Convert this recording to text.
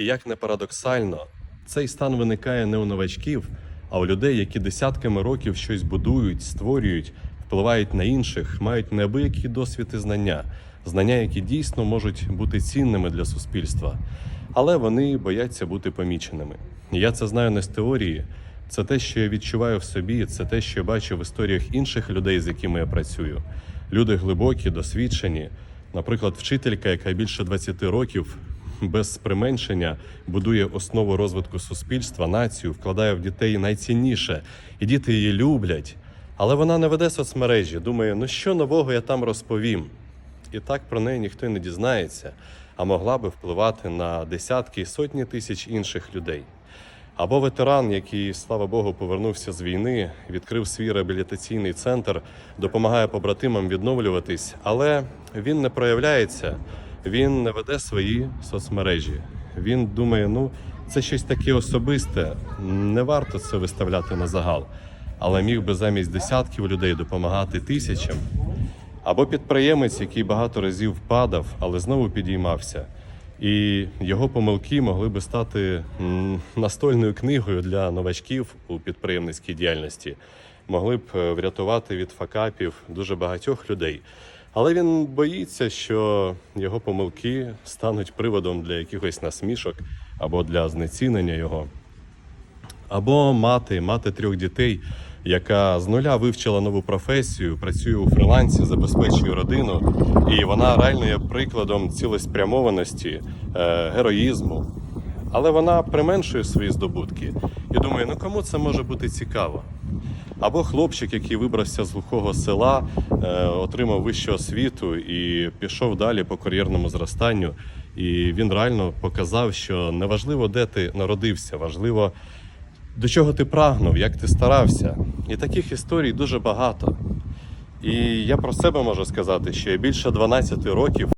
І як не парадоксально, цей стан виникає не у новачків, а у людей, які десятками років щось будують, створюють, впливають на інших, мають неабиякі досвід і знання, знання, які дійсно можуть бути цінними для суспільства, але вони бояться бути поміченими. Я це знаю не з теорії. Це те, що я відчуваю в собі, це те, що я бачу в історіях інших людей, з якими я працюю. Люди глибокі, досвідчені. Наприклад, вчителька, яка більше 20 років без применшення будує основу розвитку суспільства, націю, вкладає в дітей найцінніше, і діти її люблять. Але вона не веде соцмережі. Думає, ну що нового я там розповім. І так про неї ніхто не дізнається, а могла би впливати на десятки і сотні тисяч інших людей. Або ветеран, який, слава Богу, повернувся з війни, відкрив свій реабілітаційний центр, допомагає побратимам відновлюватись, але він не проявляється, він не веде свої соцмережі. Він думає, ну це щось таке особисте, не варто це виставляти на загал. Але міг би замість десятків людей допомагати тисячам. Або підприємець, який багато разів падав, але знову підіймався. І його помилки могли би стати настольною книгою для новачків у підприємницькій діяльності, могли б е, врятувати від факапів дуже багатьох людей. Але він боїться, що його помилки стануть приводом для якихось насмішок або для знецінення його. Або мати, мати трьох дітей, яка з нуля вивчила нову професію, працює у фрилансі, забезпечує родину, і вона реально є прикладом цілеспрямованості, е, героїзму. Але вона применшує свої здобутки і думає, ну кому це може бути цікаво? Або хлопчик, який вибрався з глухого села, е, отримав вищу освіту і пішов далі по кар'єрному зростанню. І він реально показав, що неважливо, де ти народився, важливо, до чого ти прагнув, як ти старався. І таких історій дуже багато. І я про себе можу сказати, що я більше 12 років